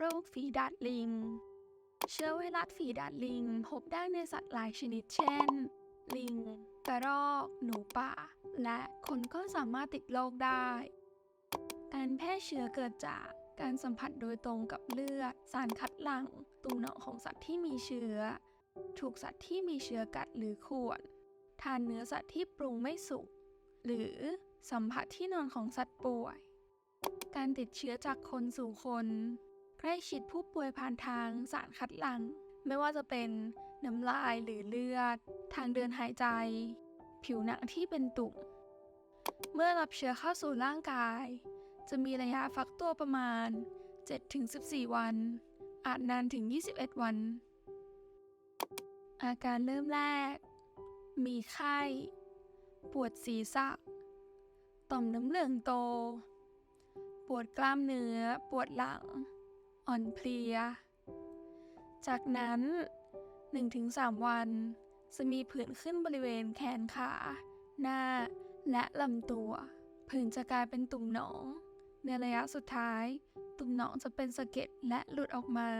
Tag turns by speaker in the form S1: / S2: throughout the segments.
S1: โรคฝีดาดลิง เชื้อไวรัสฝีดาดลิง พบได้ในสัตว์หลายชนิดเช่น ลิง กระรอก หนูป่า และคนก็สามารถติดโรคได้ การแพร่เชื้อเกิดจากการสัมผัสโดยตรงกับเลือด สารคัดหลั่งตุ่มหนองของสัตว์ที่มีเชื้อ ถูกสัตว์ที่มีเชื้อกัดหรือข่วน ทานเนื้อสัตว์ที่ปรุงไม่สุก หรือสัมผัสที่นอนของสัตว์ป่วย การติดเชื้อจากคนสู่คน ใกล้ชิดผู้ป่วยผ่านทางสารคัดหลั่ง ไม่ว่าจะเป็นน้ำลายหรือเลือด ทางเดินหายใจ ผิวหนังที่เป็นตุ่มเมื่อรับเชื้อเข้าสู่ร่างกาย จะมีระยะฟักตัวประมาณ 7-14 วัน อาจนานถึง 21 วัน อาการเริ่มแรก มีไข้ ปวดศีรษะ ต่อมน้ำเหลืองโต ปวดกล้ามเนื้อ ปวดหลัง อ่อนเพลีย จากนั้น 1-3 วัน จะมีผื่นขึ้นบริเวณแขนขา หน้า และลำตัว ผื่นจะกลายเป็นตุ่มหนอง ในระยะสุดท้าย ตุ่มหนองจะเป็นสะเก็ดและหลุดออกมา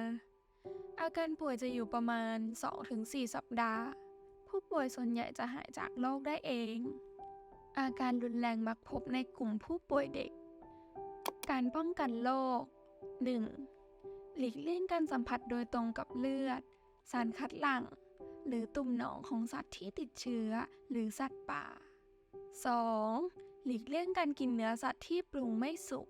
S1: อาการป่วยจะอยู่ประมาณ 2-4 สัปดาห์ ผู้ป่วยส่วนใหญ่จะหายจากโรคได้เอง อาการรุนแรงมักพบในกลุ่มผู้ป่วยเด็ก การป้องกันโรค 1. หลีกเลี่ยงการสัมผัสโดยตรงกับเลือด สารคัดหลั่ง หรือตุ่มหนองของสัตว์ที่ติดเชื้อหรือสัตว์ป่า 2. หลีกเลี่ยงการกินเนื้อสัตว์ที่ปรุงไม่สุก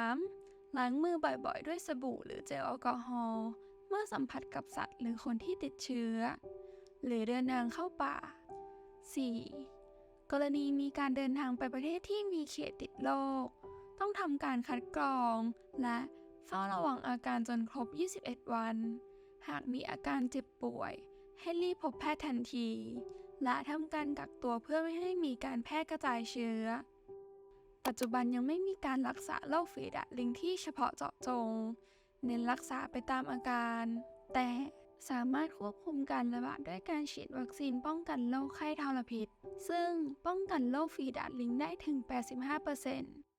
S1: 3. ล้างมือบ่อยๆ ด้วยสบู่หรือเจลแอลกอฮอล์เมื่อสัมผัสกับสัตว์หรือคนที่ติดเชื้อ หรือเดินทางเข้าป่า 4. กรณีมีการเดินทางไปประเทศที่มีเขตติดโรคต้องทำการคัดกรองและ เฝ้าระวังอาการจนครบ 21 วัน หากมีอาการเจ็บป่วย ให้รีบพบแพทย์ทันที และทำการกักตัวเพื่อไม่ให้มีการแพร่กระจายเชื้อ ปัจจุบันยังไม่มีการรักษาโรคฝีดาดลิงที่เฉพาะเจาะจง เน้นรักษาไปตามอาการ แต่สามารถควบคุมการระบาดด้วยการฉีดวัคซีนป้องกันโรคไข้ทรพิษ ซึ่งป้องกันโรคฝีดาดลิงได้ถึง 85%